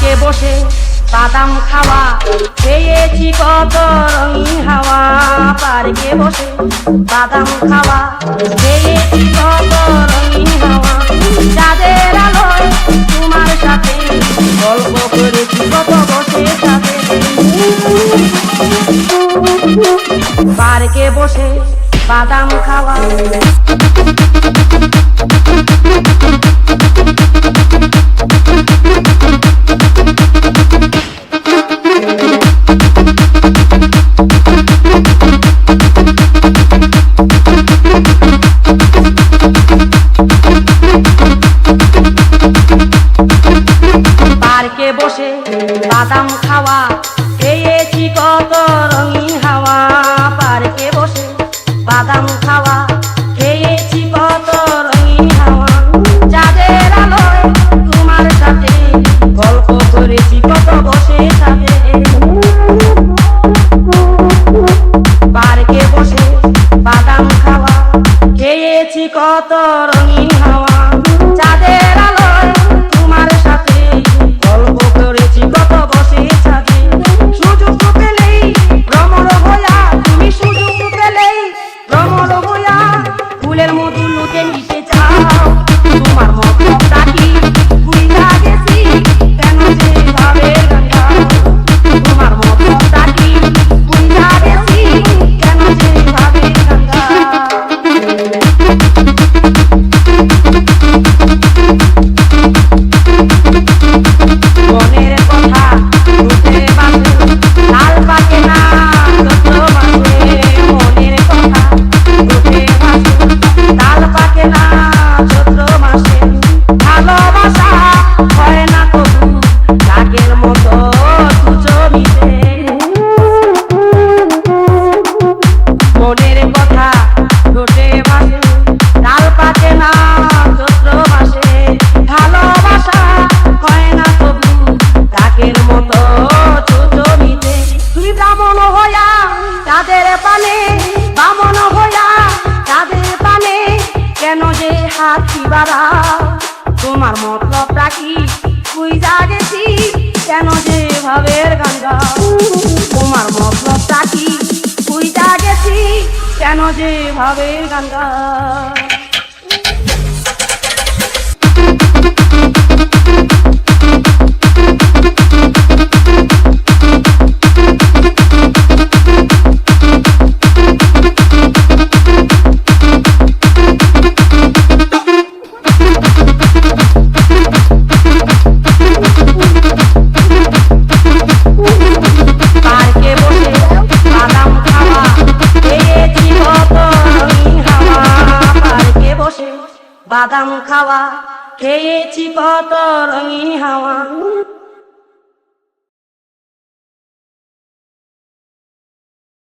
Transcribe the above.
পার্কে বসে বাদাম খাওয়া, খেয়েছি কত রঙিন হাওয়া। পার্কে বসে বাদাম খাওয়া, খেয়েছি কত রঙিন হাওয়া। যাদের আলোয় তোমার সাথে গল্প করেছি কত বসে সাথে। পার্কে বসে বাদাম খাওয়া। বসে বাদাম খাওয়া কত রঙিন কেন যে হাসি বাবা তোমার মতলবটা কি বুঝা গেছি? কেন যে ভাবের গঙ্গা তোমার মতলবটা কি বুঝা গেছি? কেন যে ভাবের গঙ্গা বাদাম খাওয়া খেয়েছি কত রঙিন হাওয়া।